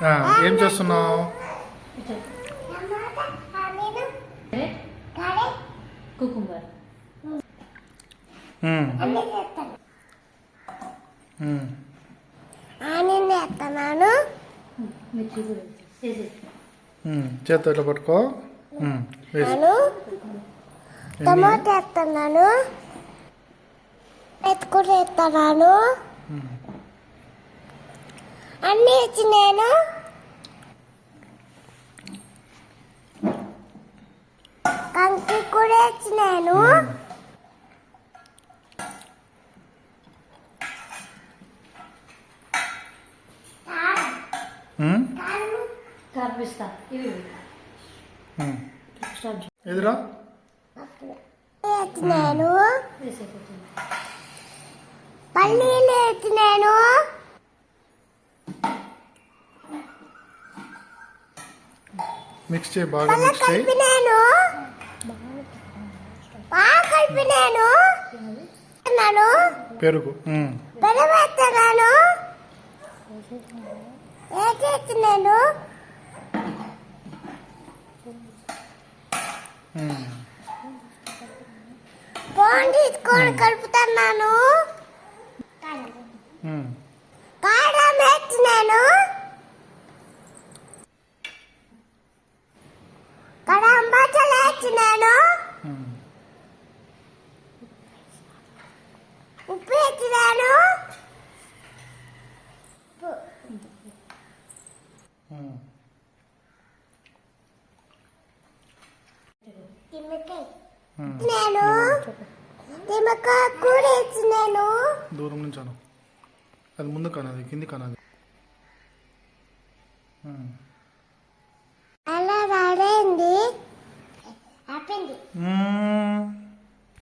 ఆ, ఏం చేస్తున్నావు? కుకుంబర్. ఎత్తనాను చేత్తో ఇట్లా పట్టుకో? టమాటా ఎత్తనాను ఎత్తుకుని ఎత్తనాను అన్ని ఇచ్చి నేను కంకి కూడా ఇచ్చి నేను ఉమ్. ఉమ్, కార్పిస్తా ఇవి ఉమ్. స్టార్ట్ ఎదురా ఇచ్చి నేను వేసేపోతుంది పల్లీలు ఇచ్చి నేను మిక్స్ చేయి బాగా మిక్స్ చేయి. పెరుగు. తీసుకొని కలుపుతున్నాను. కారం వేసి నేను కడం బట్టలు వేసి నేను ఉమ్. ఉప్పు వేసి నేను నిమ్మకాయ కూర నేను. దూరం నుంచి అను అది ముందు కానది కింది కానది.